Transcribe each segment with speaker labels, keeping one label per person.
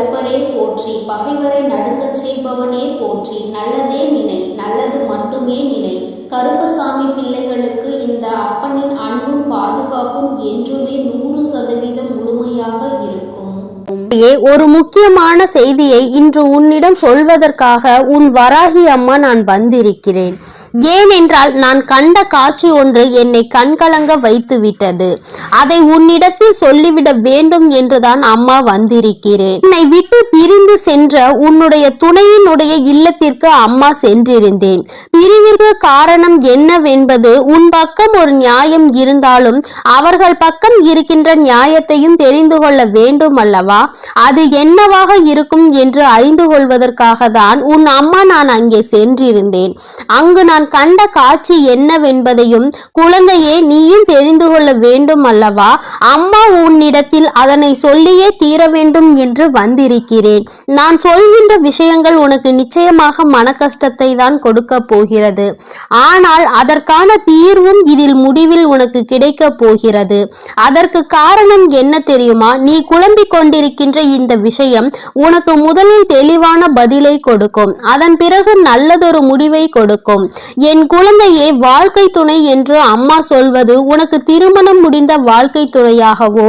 Speaker 1: கருப்பரே போற்றி பகைவரை நடுங்கச் செய்பவனே போற்றி நல்லதே நினை நல்லது மட்டுமே நினை. கருப்பசாமி பிள்ளைகளுக்கு இந்த அப்பனின் அன்பும் பாதுகாப்பும் என்றுமே நூறு சதவீதம் முழுமையாக இருக்கும்.
Speaker 2: முன்கூட்டியே ஒரு முக்கியமான செய்தியை இன்று உன்னிடம் சொல்வதற்காக உன் வராகி அம்மா நான் வந்திருக்கிறேன். ஏனென்றால் நான் கண்ட காட்சி ஒன்று என்னை கண்கலங்க வைத்து விட்டது. அதை உன்னிடத்தில் சொல்லிவிட வேண்டும் என்றுதான் அம்மா வந்திருக்கிறேன். என்னை விட்டு பிரிந்து சென்ற உன்னுடைய துணையினுடைய இல்லத்திற்கு அம்மா சென்றிருந்தேன். பிரிவிற்கு காரணம் என்னவென்பது உன் பக்கம் ஒரு நியாயம் இருந்தாலும் அவர்கள் பக்கம் இருக்கின்ற நியாயத்தையும் தெரிந்து கொள்ள வேண்டும் அல்லவா அது என்னவாக இருக்கும் என்று அறிந்து கொள்வதற்காக தான் உன் அம்மா நான் அங்கே சென்றிருந்தேன். அங்கு நான் கண்ட காட்சி என்னவென்பதையும் குழந்தையே நீயும் தெரிந்து கொள்ள வேண்டும் அல்லவா? அம்மா உன்னிடத்தில் அதனை சொல்லியே தீர வேண்டும் என்று வந்திருக்கிறேன். நான் சொல்கின்ற விஷயங்கள் உனக்கு நிச்சயமாக மன கஷ்டத்தை தான் கொடுக்க போகிறது. ஆனால் அதற்கான தீர்வும் இதில் முடிவில் உனக்கு கிடைக்க போகிறது. அதற்கு காரணம் என்ன தெரியுமா? நீ குழம்பிக் கொண்டிருக்கின்ற என்ற இந்த விஷயம் உனக்கு முதலில் தெளிவான பதிலை கொடுக்கும். அதன் பிறகு நல்லதொரு முடிவை கொடுக்கும். என் குழந்தையே வாழ்க்கை துணை என்று அம்மா சொல்வது உனக்கு திருமணம் முடிந்த வாழ்க்கை துணையாகவோ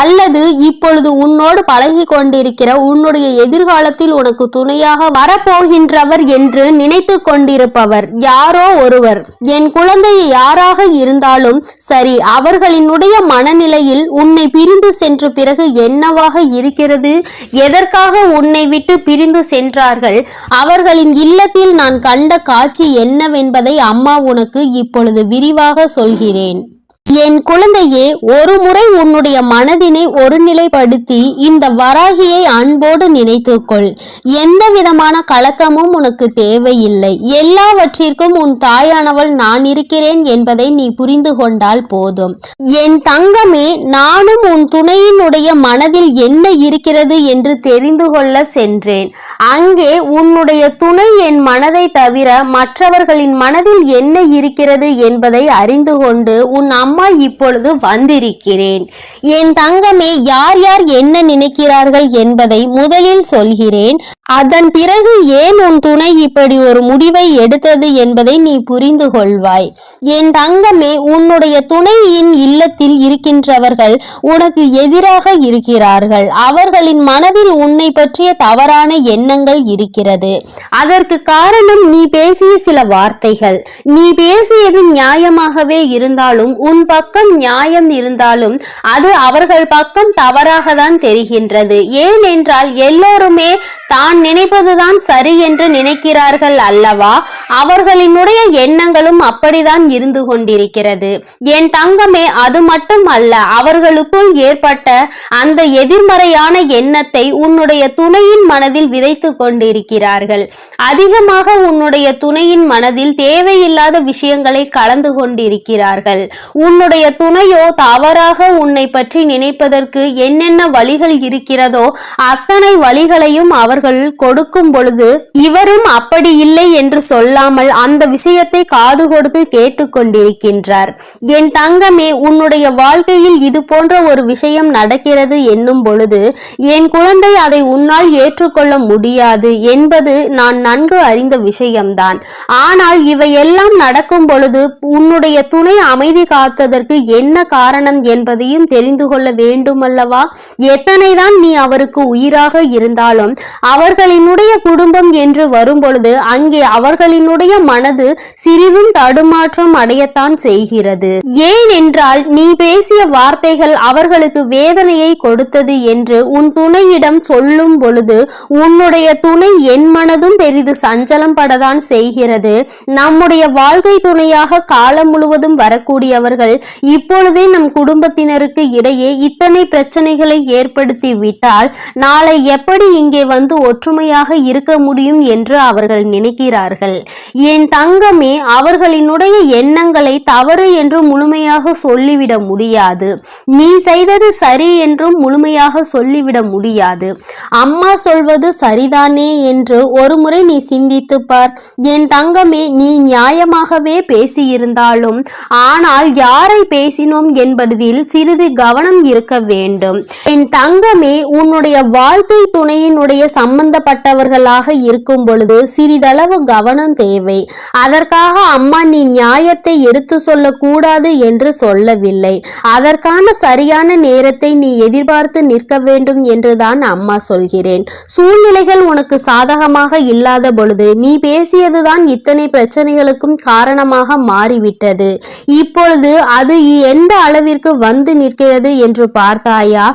Speaker 2: அல்லது இப்பொழுது உன்னோடு பழகி கொண்டிருக்கிற உன்னுடைய எதிர்காலத்தில் உனக்கு துணையாக வரப்போகின்றவர் என்று நினைத்து கொண்டிருப்பவர் யாரோ ஒருவர். என் குழந்தை யாராக இருந்தாலும் சரி அவர்களினுடைய மனநிலையில் உன்னை பிரிந்து சென்ற பிறகு என்னவாக இருக்கிறது? எதற்காக உன்னை விட்டு பிரிந்து சென்றார்கள்? அவர்களின் இல்லத்தில் நான் கண்ட காட்சி என்னவென்பதை அம்மா உனக்கு இப்பொழுது விரிவாக சொல்கிறேன். என் குழந்தையே ஒரு முறை உன்னுடைய மனதினை ஒருநிலைப்படுத்தி இந்த வராகியை அன்போடு நினைத்துக்கொள். எந்த விதமான கலக்கமும் உனக்கு தேவையில்லை. எல்லாவற்றிற்கும் உன் தாயானவள் நான் இருக்கிறேன் என்பதை நீ புரிந்து கொண்டால் போதும். என் தங்கமே நானும் உன் துணையினுடைய மனதில் என்ன இருக்கிறது என்று தெரிந்து கொள்ள சென்றேன். அங்கே உன்னுடைய துணை என் மனதை தவிர மற்றவர்களின் மனதில் என்ன இருக்கிறது என்பதை அறிந்து கொண்டு உன் அம்மா இப்பொழுது வந்திருக்கிறேன். என் தங்கமே யார் யார் என்ன நினைக்கிறார்கள் என்பதை முதலில் சொல்கிறேன். அதன் பிறகு ஏன் உன் துணை இப்படி ஒரு முடிவை எடுத்தது என்பதை நீ புரிந்து கொள்வாய். என் தங்கமே உன்னுடைய துணையின் இல்லத்தில் இருக்கின்றவர்கள் உனக்கு எதிராக இருக்கிறார்கள். அவர்களின் மனதில் உன்னை பற்றிய தவறான எண்ணங்கள் இருக்கிறது. அதற்கு காரணம் நீ பேசிய சில வார்த்தைகள். நீ பேசியது நியாயமாகவே இருந்தாலும் உன் உன் பக்கம் நியாயம் இருந்தாலும் அது அவர்கள் பக்கம் தவறாக தான் தெரிகின்றது. ஏனென்றால் எல்லோருமே தான் நினைப்பதுதான் சரி என்று நினைக்கிறார்கள் அல்லவா? அவர்களினுடைய எண்ணங்களும் அப்படிதான் இருந்து கொண்டிருக்கிறது. என் தங்கமே அது மட்டும் அல்ல அவர்களுக்குள் ஏற்பட்ட அந்த எதிர்மறையான எண்ணத்தை உன்னுடைய துணையின் மனதில் விதைத்து கொண்டிருக்கிறார்கள். அதிகமாக உன்னுடைய துணையின் மனதில் தேவையில்லாத விஷயங்களை கலந்து கொண்டிருக்கிறார்கள். உன்னுடைய துணையோ தவறாக உன்னை பற்றி நினைப்பதற்கு என்னென்ன வழிகள் இருக்கிறதோ அத்தனை வழிகளையும் அவர்கள் கொடுக்கும் பொழுது இவரும் அப்படி இல்லை என்று சொல்லாமல் அந்த விஷயத்தை காது கொடுத்து கேட்டுக்கொண்டிருக்கின்றார். என் தங்கமே உன்னுடைய வாழ்க்கையில் இது போன்ற ஒரு விஷயம் நடக்கிறது என்னும் பொழுது என் குழந்தை அதை உன்னால் ஏற்றுக்கொள்ள முடியாது என்பது நான் நன்கு அறிந்த விஷயம்தான். ஆனால் இவையெல்லாம் நடக்கும் பொழுது உன்னுடைய துணை அமைதி காத்து காத்ததற்கு என்ன காரணம் என்பதையும் தெரிந்து கொள்ள வேண்டுமல்லவா? எத்தனைதான் நீ அவருக்கு உயிராக இருந்தாலும் அவர்களினுடைய குடும்பம் என்று வரும்பொழுது அங்கே அவர்களினுடைய மனது சிறிதும் தடுமாற்றம் அடையத்தான் செய்கிறது. ஏனென்றால் நீ பேசிய வார்த்தைகள் அவர்களுக்கு வேதனையை கொடுத்தது என்று உன் துணையிடம் சொல்லும் பொழுது உன்னுடைய துணை என் மனதும் பெரிது சஞ்சலம் படதான் செய்கிறது. நம்முடைய வாழ்க்கை துணையாக காலம் முழுவதும் வரக்கூடியவர்கள் நீங்கள் இப்பொழுதே நம் குடும்பத்தினருக்கு இடையே இத்தனை பிரச்சனைகளை ஏற்படுத்தி விட்டால் நாளை எப்படி இங்கே வந்து ஒற்றுமையாக இருக்க முடியும் என்று அவர்கள் நினைக்கிறார்கள். என் தங்கமே அவர்களினுடைய எண்ணங்களை தவறு என்று முழுமையாக சொல்லிவிட முடியாது. நீ செய்தது சரி என்றும் முழுமையாக சொல்லிவிட முடியாது. அம்மா சொல்வது சரிதானே என்று ஒருமுறை நீ சிந்தித்து பார். என் தங்கமே நீ நியாயமாகவே பேசியிருந்தாலும் ஆனால் யார் யாரை பேசினோம் என்பதில் சிறிது கவனம் இருக்க வேண்டும். என் தங்கமே உன்னுடைய வாழ்க்கை துணையினுடைய சம்பந்தப்பட்டவர்களாக இருக்கும் பொழுது சிறிதளவு கவனம் தேவை. அதற்காக அம்மா நீ நியாயத்தை எடுத்து சொல்லக்கூடாது என்று சொல்லவில்லை. அதற்கான சரியான நேரத்தை நீ எதிர்பார்த்து நிற்க வேண்டும் என்றுதான் அம்மா சொல்கிறேன். சூழ்நிலைகள் உனக்கு சாதகமாக இல்லாத பொழுது நீ பேசியதுதான் இத்தனை பிரச்சனைகளுக்கும் காரணமாக மாறிவிட்டது. இப்பொழுது அது எந்த அளவிற்கு வந்து நிற்கிறது என்று பார்த்தாயா?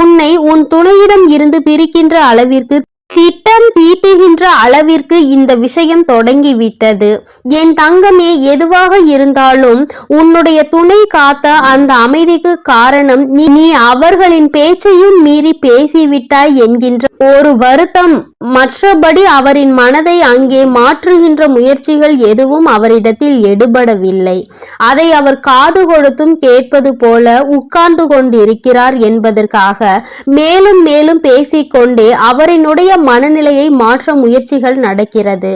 Speaker 2: உன்னை உன் துணையிடம் இருந்து பிரிக்கின்ற அளவிற்கு திட்டம் தீட்டுகின்ற அளவிற்கு இந்த விஷயம் தொடங்கிவிட்டது. என் தங்கமே எதுவாக இருந்தாலும் உன்னுடைய துணை காத்த அந்த அமைதிக்கு காரணம் நீ அவர்களின் பேச்சையும் மீறி பேசிவிட்டாய் என்கின்ற ஒரு வருத்தம். மற்றபடி அவரின் மனதை அங்கே மாற்றுகின்ற முயற்சிகள் எதுவும் அவரிடத்தில் எடுபடவில்லை. அதை அவர் காது கொடுத்தும் கேட்பது போல உட்கார்ந்து கொண்டிருக்கிறார் என்பதற்காக மேலும் மேலும் பேசிக்கொண்டே அவரினுடைய மனநிலையை மாற்ற முயற்சிகள் நடக்கிறது.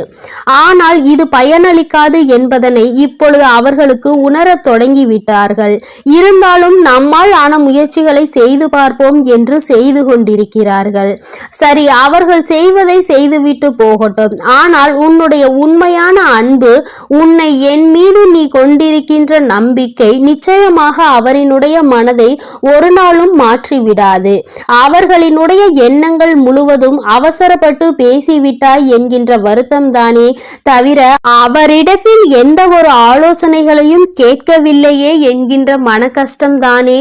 Speaker 2: ஆனால் இது பயனளிக்காது என்பதனை இப்பொழுது அவர்களுக்கு உணரத் தொடங்கிவிட்டார்கள். இருந்தாலும் நம்மால் ஆன முயற்சிகளை செய்து பார்ப்போம் என்று செய்து கொண்டிருக்கிறார்கள். சரி அவர்கள் செய்வதை செய்துவிட்டு போகட்டும். ஆனால் உன்னுடைய உண்மையான அன்பு உன்னை என் மீது நீ கொண்டிருக்கின்ற நம்பிக்கை நிச்சயமாக அவரினுடைய மனதை ஒரு நாளும் மாற்றிவிடாது. அவர்களினுடைய எண்ணங்கள் முழுவதும் அவசரப்பட்டு பேசிவிட்டாய் என்கின்ற வருத்தம் தானே தவிர அவரிடத்தில் எந்த ஒரு ஆலோசனைகளையும் கேட்கவில்லையே என்கின்ற மன கஷ்டம்தானே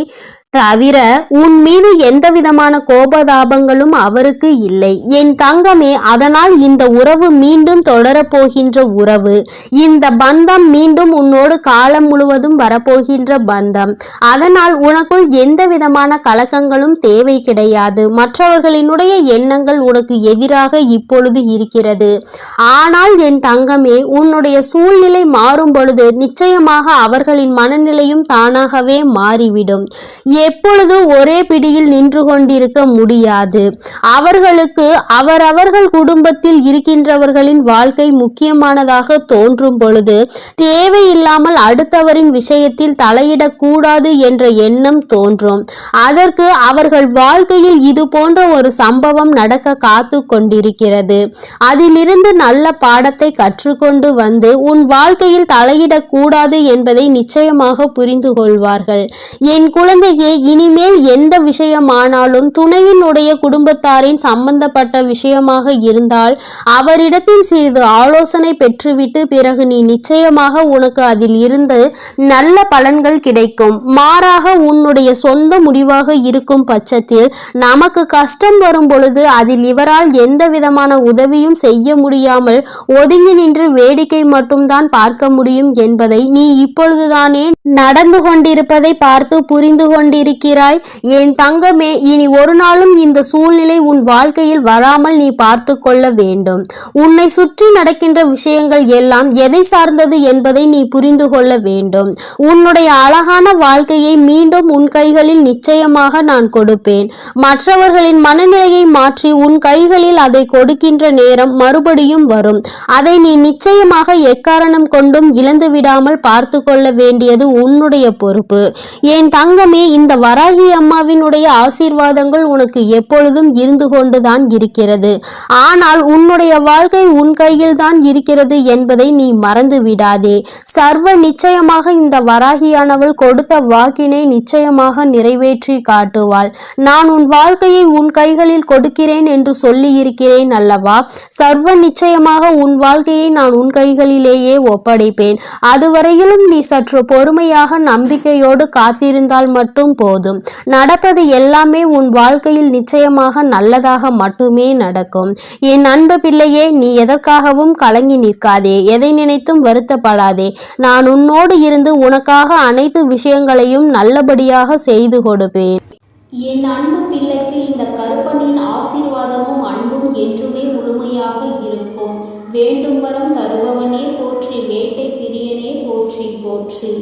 Speaker 2: தவிர உன் மீது எந்த விதமான கோபதாபங்களும் அவருக்கு இல்லை. என் தங்கமே அதனால் இந்த உறவு மீண்டும் தொடரப்போகின்ற உறவு. இந்த பந்தம் மீண்டும் உன்னோடு காலம் முழுவதும் வரப்போகின்ற பந்தம். அதனால் உனக்குள் எந்த விதமான கலக்கங்களும் தேவை கிடையாது. மற்றவர்களினுடைய எண்ணங்கள் உனக்கு எதிராக இப்பொழுது இருக்கிறது. ஆனால் என் தங்கமே உன்னுடைய சூழ்நிலை மாறும் பொழுது நிச்சயமாக அவர்களின் மனநிலையும் தானாகவே மாறிவிடும். எப்பொழுது ஒரே பிடியில் நின்று கொண்டிருக்க முடியாது. அவர்களுக்கு அவரவர்கள் குடும்பத்தில் இருக்கின்றவர்களின் வாழ்க்கை முக்கியமானதாக தோன்றும் பொழுது தேவையில்லாமல் அடுத்தவரின் விஷயத்தில் தலையிடக்கூடாது என்ற எண்ணம் தோன்றும். அதற்கு அவர்கள் வாழ்க்கையில் இது போன்ற ஒரு சம்பவம் நடக்க காத்து கொண்டிருக்கிறது. அதிலிருந்து நல்ல பாடத்தை கற்றுக்கொண்டு வந்து உன் வாழ்க்கையில் தலையிடக்கூடாது என்பதை நிச்சயமாக புரிந்து கொள்வார்கள். என் குழந்தையை இனிமேல் எந்த விஷயமானாலும் துணையினுடைய குடும்பத்தாரின் சம்பந்தப்பட்ட விஷயமாக இருந்தால் அவரிடத்தில் சிறிது ஆலோசனை பெற்றுவிட்டு பிறகு நீ நிச்சயமாக உனக்கு அதில் இருந்து நல்ல பலன்கள் கிடைக்கும். மாறாக உன்னுடைய சொந்த முடிவாக இருக்கும் பட்சத்தில் நமக்கு கஷ்டம் வரும் பொழுது அதில் இவரால் எந்த விதமான உதவியும் செய்ய முடியாமல் ஒதுங்கி நின்று வேடிக்கை மட்டும்தான் பார்க்க முடியும் என்பதை நீ இப்பொழுதுதானே நடந்து கொண்டிருப்பதை பார்த்து புரிந்து கொண்டிருக்கிறாய். என் தங்கமே இனி ஒரு நாளும் இந்த சூழ்நிலை உன் வாழ்க்கையில் வராமல் நீ பார்த்து கொள்ள வேண்டும். உன்னை சுற்றி நடக்கின்ற விஷயங்கள் எல்லாம் எதை சார்ந்தது என்பதை நீ புரிந்து கொள்ள வேண்டும். உன்னுடைய அழகான வாழ்க்கையை மீண்டும் உன் கைகளில் நிச்சயமாக நான் கொடுப்பேன். மற்றவர்களின் மனநிலையை மாற்றி உன் கைகளில் அதை கொடுக்கின்ற நேரம் மறுபடியும் வரும். அதை நீ நிச்சயமாக எக்காரணம் கொண்டும் இழந்து விடாமல் பார்த்து கொள்ள வேண்டியது உன்னுடைய பொறுப்பு. என் தங்கமே இந்த வராகி அம்மாவினுடைய ஆசீர்வாதங்கள் உனக்கு எப்பொழுதும் இருந்து கொண்டுதான் இருக்கிறது. ஆனால் உன்னுடைய வாழ்க்கை உன் கையில் தான் இருக்கிறது என்பதை நீ மறந்து விடாதே. சர்வ நிச்சயமாக இந்த வராகியானவள் கொடுத்த வாக்கினை நிச்சயமாக நிறைவேற்றி காட்டுவாள். நான் உன் வாழ்க்கையை உன் கைகளில் கொடுக்கிறேன் என்று சொல்லி இருக்கிறேன் அல்லவா? சர்வ நிச்சயமாக உன் வாழ்க்கையை நான் உன் கைகளிலேயே ஒப்படைப்பேன். அதுவரையிலும் நீ சற்று பொறுமையாக நம்பிக்கையோடு காத்திருந்தால் மட்டும் போதும். நடப்பது எல்லாமே உன் வாழ்க்கையில் நிச்சயமாக நல்லதாக மட்டுமே நடக்கும். என் அன்பு பிள்ளையே நீ எதற்காகவும் கலங்கி நிற்காதே. எதை நினைத்தும் வருத்தப்படாதே. நான் உன்னோடு இருந்து உனக்காக அனைத்து விஷயங்களையும் நல்லபடியாக செய்து கொடுப்பேன்.
Speaker 1: என் அன்பு பிள்ளைக்கு இந்த கருப்பனின் ஆசீர்வாதமும் அன்பும் என்றுமே முழுமையாக இருக்கும். வேண்டும் வரம் தருபவனே போற்றி வேட்டை பிரியனே போற்றி போற்றி.